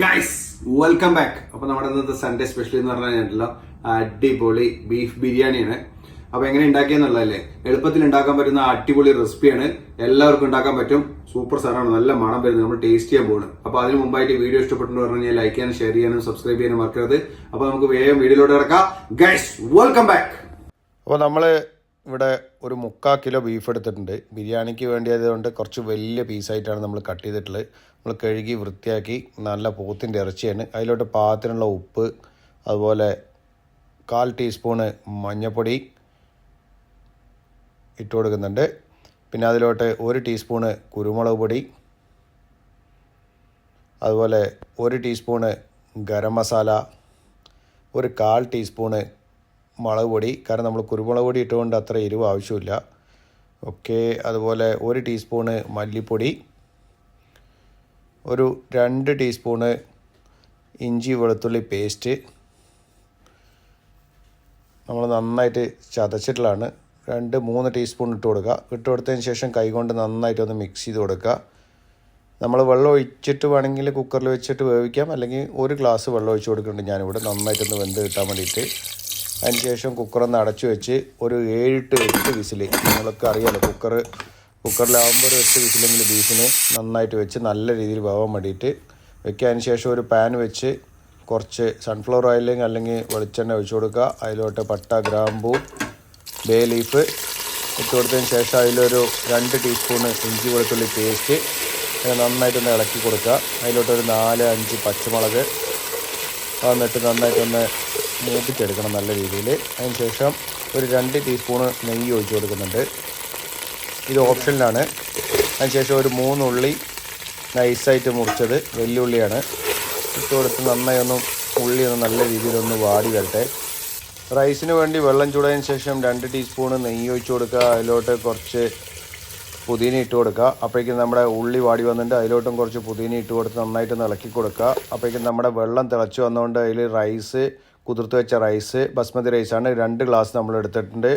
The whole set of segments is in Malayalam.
ഗൈസ് വെൽക്കം ബാക്ക് അപ്പൊ നമ്മുടെ ഇന്നത്തെ സൺഡേ സ്പെഷ്യൽ എന്ന് പറഞ്ഞു കഴിഞ്ഞിട്ടുള്ള അടിപൊളി ബീഫ് ബിരിയാണിയാണ്. അപ്പൊ എങ്ങനെ ഉണ്ടാക്കിയെന്നുള്ളതല്ലേ? എളുപ്പത്തിൽ ഉണ്ടാക്കാൻ പറ്റുന്ന അടിപൊളി റെസിപ്പിയാണ് എല്ലാവർക്കും ഉണ്ടാക്കാൻ പറ്റും. സൂപ്പർ സാറാണ് നല്ല മണം വരുന്നത് നമ്മൾ ടേസ്റ്റ് ചെയ്യാൻ പോകുന്നത് അപ്പൊ അതിന് മുമ്പായിട്ട് വീഡിയോ ഇഷ്ടപ്പെട്ടു പറഞ്ഞു കഴിഞ്ഞാൽ ലൈക്ക് ചെയ്യാനും ഷെയർ ചെയ്യാനും സബ്സ്ക്രൈബ് ചെയ്യാനും മറക്കരുത്. അപ്പൊ നമുക്ക് വേഗം വീഡിയോയിലോട്ട് ഇറക്കാം ഗൈസ് വെൽക്കം ബാക്ക് അപ്പോൾ നമ്മൾ ഇവിടെ ഒരു മുക്കാ കിലോ ബീഫ് എടുത്തിട്ടുണ്ട്. ബിരിയാണിക്ക് വേണ്ടിയതുകൊണ്ട് കുറച്ച് വലിയ പീസായിട്ടാണ് നമ്മൾ കട്ട് ചെയ്തിട്ടുള്ളത്. നമ്മൾ കഴുകി വൃത്തിയാക്കി നല്ല പോത്തിന്റെ ഇറച്ചിയാണ്. അതിലോട്ട് പാകത്തിനുള്ള ഉപ്പ് അതുപോലെ കാൽ ടീസ്പൂണ് മഞ്ഞൾപ്പൊടി ഇട്ട് കൊടുക്കുന്നുണ്ട്. പിന്നെ അതിലോട്ട് ഒരു ടീസ്പൂണ് കുരുമുളക് പൊടി അതുപോലെ ഒരു ടീസ്പൂണ് ഗരം മസാല ഒരു കാൽ ടീസ്പൂണ് മുളക് പൊടി. കാരണം നമ്മൾ കുരുമുളക് പൊടി ഇട്ടുകൊണ്ട് അത്ര എരിവ് ആവശ്യമില്ല. ഓക്കെ അതുപോലെ ഒരു ടീസ്പൂണ് മല്ലിപ്പൊടി. ഒരു രണ്ട് ടീസ്പൂണ് ഇഞ്ചി വെളുത്തുള്ളി പേസ്റ്റ് നമ്മൾ നന്നായിട്ട് ചതച്ചിട്ടുള്ളതാണ്. രണ്ട് മൂന്ന് ടീസ്പൂൺ ഇട്ട് കൊടുക്കുക. ഇട്ട് കൊടുത്തതിന് ശേഷം കൈകൊണ്ട് നന്നായിട്ട് ഒന്ന് മിക്സ് ചെയ്ത് കൊടുക്കുക. നമ്മൾ വെള്ളം ഒഴിച്ചിട്ട് വേണമെങ്കിൽ കുക്കറിൽ വെച്ചിട്ട് വേവിക്കാം. അല്ലെങ്കിൽ ഒരു ഗ്ലാസ് വെള്ളം ഒഴിച്ച് കൊടുക്കുന്നുണ്ട് ഞാനിവിടെ. നന്നായിട്ടൊന്ന് വെന്ത് കിട്ടാൻ വേണ്ടിയിട്ട്. അതിന് ശേഷം കുക്കറൊന്ന് അടച്ചു വെച്ച് ഒരു ഏഴെട്ട് എട്ട് വിസിൽ. നിങ്ങൾക്ക് അറിയാമല്ലോ കുക്കർ കുക്കറിലാവുമ്പോൾ ഒരു എട്ട് വിസിലെങ്കിൽ ബീഫിന് നന്നായിട്ട് വെച്ച് നല്ല രീതിയിൽ വേവാൻ വേണ്ടിയിട്ട് അതിന് ശേഷം ഒരു പാൻ വെച്ച് കുറച്ച് സൺഫ്ലവർ ഓയിൽ അല്ലെങ്കിൽ വെളിച്ചെണ്ണ ഒഴിച്ചു കൊടുക്കുക. അതിലോട്ട് പട്ട ഗ്രാമ്പൂ ബേ ലീഫ് ഇട്ട് കൊടുത്തതിന് ശേഷം അതിലൊരു രണ്ട് ടീസ്പൂണ് ഇഞ്ചി വെളുത്തുള്ളി പേസ്റ്റ് അങ്ങനെ നന്നായിട്ടൊന്ന് ഇളക്കി കൊടുക്കുക. അതിലോട്ടൊരു നാല് അഞ്ച് പച്ചമുളക്. വന്നിട്ട് നന്നായിട്ടൊന്ന് മൂപ്പിച്ചെടുക്കണം നല്ല രീതിയിൽ. അതിന് ശേഷം ഒരു രണ്ട് ടീസ്പൂണ് നെയ്യ് ഒഴിച്ച് കൊടുക്കുന്നുണ്ട്. ഇത് ഓപ്ഷനിലാണ്. അതിന് ശേഷം ഒരു മൂന്നുള്ളി നൈസായിട്ട് മുറിച്ചത് വെല്ലുള്ളിയാണ്. ഇട്ട് കൊടുത്ത് നന്നായി ഒന്ന് ഉള്ളി ഒന്ന് നല്ല രീതിയിലൊന്ന് വാടി വരട്ടെ. റൈസിന് വേണ്ടി വെള്ളം ചൂടായതിന് ശേഷം രണ്ട് ടീസ്പൂണ് നെയ്യ് ഒഴിച്ച് കൊടുക്കുക. അതിലോട്ട് കുറച്ച് പുതിന ഇട്ട് കൊടുക്കുക. അപ്പോഴേക്കും നമ്മുടെ ഉള്ളി വാടി വന്നിട്ട് അതിലോട്ടും കുറച്ച് പുതിന ഇട്ട് കൊടുത്ത് നന്നായിട്ട് ഇളക്കി കൊടുക്കുക. അപ്പോഴേക്കും നമ്മുടെ വെള്ളം തിളച്ച് വന്നുകൊണ്ട് അതിൽ റൈസ് കുതിർത്ത് വെച്ച റൈസ് ബസ്മതി റൈസാണ്. രണ്ട് ഗ്ലാസ് നമ്മൾ എടുത്തിട്ടുണ്ട്.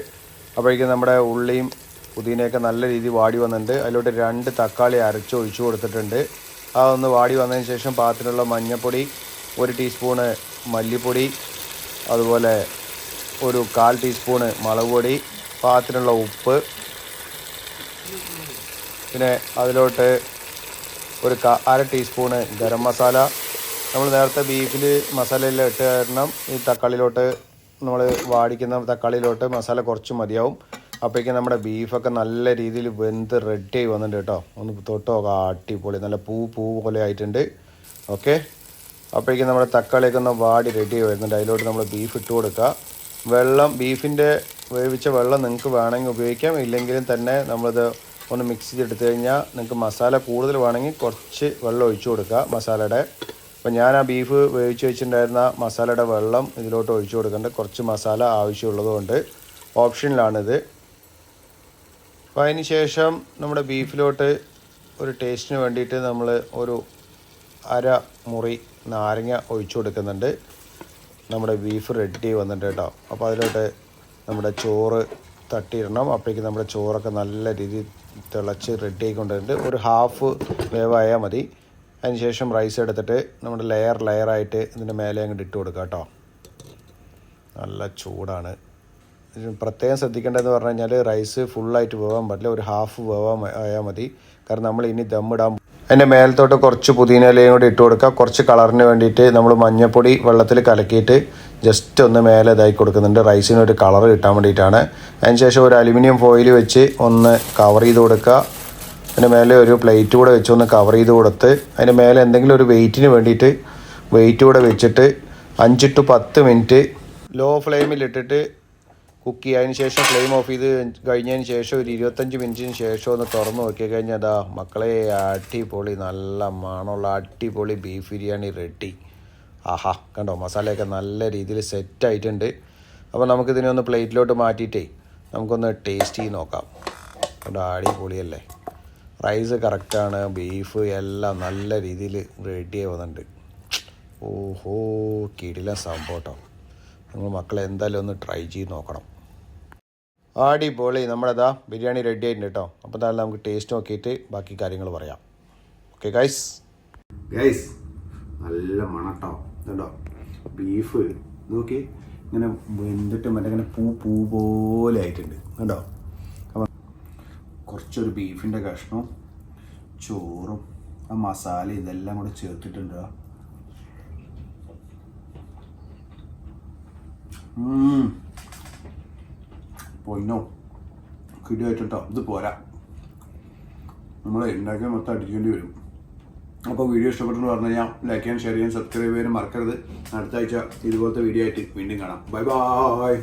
അപ്പോഴേക്കും നമ്മുടെ ഉള്ളിയും പുതിനയൊക്കെ നല്ല രീതിയിൽ വാടി വന്നിട്ടുണ്ട്. അതിലോട്ട് രണ്ട് തക്കാളി അരച്ച് ഒഴിച്ചു കൊടുത്തിട്ടുണ്ട്. അതൊന്ന് വാടി വന്നതിന് ശേഷം പാത്രത്തിലുള്ള മഞ്ഞൾപ്പൊടി ഒരു ടീസ്പൂണ് മല്ലിപ്പൊടി അതുപോലെ ഒരു കാൽ ടീസ്പൂണ് മുളക് പൊടി പാത്രത്തിനുള്ള ഉപ്പ് പിന്നെ അതിലോട്ട് ഒരു അര ടീസ്പൂണ് ഗരം മസാല നമ്മൾ നേരത്തെ ബീഫിൽ മസാലയെല്ലാം ഇട്ട് കാരണം ഈ തക്കാളിയിലോട്ട് നമ്മൾ വാടിക്കുന്ന തക്കാളിയിലോട്ട് മസാല കുറച്ച് മതിയാവും. അപ്പോഴേക്കും നമ്മുടെ ബീഫൊക്കെ നല്ല രീതിയിൽ വെന്ത് റെഡി ആയി വന്നിട്ടുണ്ട് കേട്ടോ. ഒന്ന് തൊട്ടോ അടിപൊളി. നല്ല പൂ പൂ പോലെ ആയിട്ടുണ്ട്. ഓക്കെ അപ്പോഴേക്കും നമ്മുടെ തക്കാളിയൊക്കെ ഒന്ന് വാടി റെഡി ആയി വരുന്നുണ്ട്. അതിലോട്ട് നമ്മൾ ബീഫ് ഇട്ട് കൊടുക്കുക. വെള്ളം ബീഫിന്റെ വേവിച്ച വെള്ളം നിങ്ങൾക്ക് വേണമെങ്കിൽ ഉപയോഗിക്കാം. ഇല്ലെങ്കിലും തന്നെ നമ്മളിത് ഒന്ന് മിക്സ് ചെയ്തെടുത്തു കഴിഞ്ഞാൽ നിങ്ങൾക്ക് മസാല കൂടുതൽ വേണമെങ്കിൽ കുറച്ച് വെള്ളം ഒഴിച്ചു കൊടുക്കുക മസാലയുടെ. അപ്പോൾ ഞാൻ ആ ബീഫ് വേവിച്ച് വെച്ചിട്ടുണ്ടായിരുന്ന മസാലയുടെ വെള്ളം ഇതിലോട്ട് ഒഴിച്ചു കൊടുക്കേണ്ട. കുറച്ച് മസാല ആവശ്യമുള്ളതുകൊണ്ട് ഓപ്ഷനിലാണിത്. അപ്പോൾ അതിന് ശേഷം നമ്മുടെ ബീഫിലോട്ട് ഒരു ടേസ്റ്റിന് വേണ്ടിയിട്ട് നമ്മൾ ഒരു അര മുറി നാരങ്ങ ഒഴിച്ചു കൊടുക്കുന്നുണ്ട്. നമ്മുടെ ബീഫ് റെഡി വന്നിട്ട് കേട്ടോ. അപ്പോൾ അതിലോട്ട് നമ്മുടെ ചോറ് തട്ടിയിടണം. അപ്പോഴേക്കും നമ്മുടെ ചോറൊക്കെ നല്ല രീതിയിൽ തിളച്ച് റെഡി ആയിക്കൊണ്ടിട്ടുണ്ട് ഒരു ഹാഫ് വേവായാൽ മതി. അതിനുശേഷം റൈസ് എടുത്തിട്ട് നമ്മുടെ ലെയർ ലെയറായിട്ട് ഇതിന്റെ മേലെ അങ്ങോട്ട് ഇട്ട് കൊടുക്കുക കേട്ടോ. നല്ല ചൂടാണ്. പ്രത്യേകം ശ്രദ്ധിക്കേണ്ടതെന്ന് പറഞ്ഞു കഴിഞ്ഞാൽ റൈസ് ഫുള്ളായിട്ട് വേവാൻ പറ്റില്ല. ഒരു ഹാഫ് വേവാൻ ആയാൽ മതി. കാരണം നമ്മൾ ഇനി ദമ്മിടാൻ അതിന്റെ മേലത്തോട്ട് കുറച്ച് പുതിന ഇലയും കൂടി ഇട്ട് കൊടുക്കുക. കുറച്ച് കളറിന് വേണ്ടിയിട്ട് നമ്മൾ മഞ്ഞൾപ്പൊടി വെള്ളത്തിൽ കലക്കിയിട്ട് ജസ്റ്റ് ഒന്ന് മേലെ ഇതായി കൊടുക്കുന്നുണ്ട്. റൈസിന് ഒരു കളർ കിട്ടാൻ വേണ്ടിയിട്ടാണ്. അതിനുശേഷം ഒരു അലുമിനിയം ഫോയിൽ വെച്ച് ഒന്ന് കവർ ചെയ്ത് കൊടുക്കുക. അതിന്റെ മേലെ ഒരു പ്ലേറ്റ് കൂടെ വെച്ച് ഒന്ന് കവർ ചെയ്ത് കൊടുത്ത് അതിന്റെ മേലെ എന്തെങ്കിലും ഒരു വെയിറ്റിന് വേണ്ടിയിട്ട് വെയിറ്റ് കൂടെ വെച്ചിട്ട് അഞ്ച് ടു പത്ത് മിനിറ്റ് ലോ ഫ്ലെയിമിലിട്ടിട്ട് കുക്ക് ചെയ്യാതിന് ശേഷം ഫ്ലെയിം ഓഫ് ചെയ്ത് കഴിഞ്ഞതിന് ശേഷം ഒരു ഇരുപത്തഞ്ച് മിനിറ്റിന് ശേഷം ഒന്ന് തുറന്ന് നോക്കി കഴിഞ്ഞാൽ അതാ മക്കളെ അടിപൊളി നല്ല മണമുള്ള അടിപൊളി ബീഫ് ബിരിയാണി റെഡി ആഹാ കണ്ടോ? മസാലയൊക്കെ നല്ല രീതിയിൽ സെറ്റായിട്ടുണ്ട് അപ്പോൾ നമുക്കിതിനെ ഒന്ന് പ്ലേറ്റിലോട്ട് മാറ്റിയിട്ടേ നമുക്കൊന്ന് ടേസ്റ്റ് ചെയ്ത് നോക്കാം. കണ്ടോ? അടിപൊളിയല്ലേ? റൈസ് കറക്റ്റാണ് ബീഫ് എല്ലാം നല്ല രീതിയിൽ റെഡി ആവുന്നുണ്ട്. ഓഹോ കിടില സംഭവം കേട്ടോ. നിങ്ങൾ മക്കളെ എന്തായാലും ഒന്ന് ട്രൈ ചെയ്ത് നോക്കണം. അടിപൊളി. നമ്മളതാ ബിരിയാണി റെഡി ആയിട്ടുണ്ട് കേട്ടോ. അപ്പോൾ എന്തായാലും നമുക്ക് ടേസ്റ്റ് നോക്കിയിട്ട് ബാക്കി കാര്യങ്ങൾ പറയാം. ഓക്കെ ഗൈസ് ഗൈസ് നല്ല മണട്ടോ കേട്ടോ. ബീഫ് നോക്കി ഇങ്ങനെ വെന്തിട്ട് മറ്റേ ഇങ്ങനെ പൂ പൂ പോലെ ആയിട്ടുണ്ട്. അപ്പം കുറച്ചൊരു ബീഫിന്റെ കഷ്ണവും ചോറും ആ മസാല ഇതെല്ലാം കൂടെ ചേർത്തിട്ടുണ്ട്. പൊന്നോ കിടിയായിട്ടോ ഇത് പോരാ. നമ്മൾ ഉണ്ടാക്കിയ മൊത്തം അടിക്കേണ്ടി വരും. അപ്പോൾ വീഡിയോ ഇഷ്ടപ്പെട്ടെന്ന് പറഞ്ഞു കഴിഞ്ഞാൽ ലൈക്ക് ചെയ്യാൻ ഷെയർ ചെയ്യാൻ സബ്സ്ക്രൈബ് ചെയ്യാൻ മറക്കരുത്. അടുത്ത ആഴ്ച ഇതുപോലത്തെ വീഡിയോ ആയിട്ട് വീണ്ടും കാണാം. Bye bye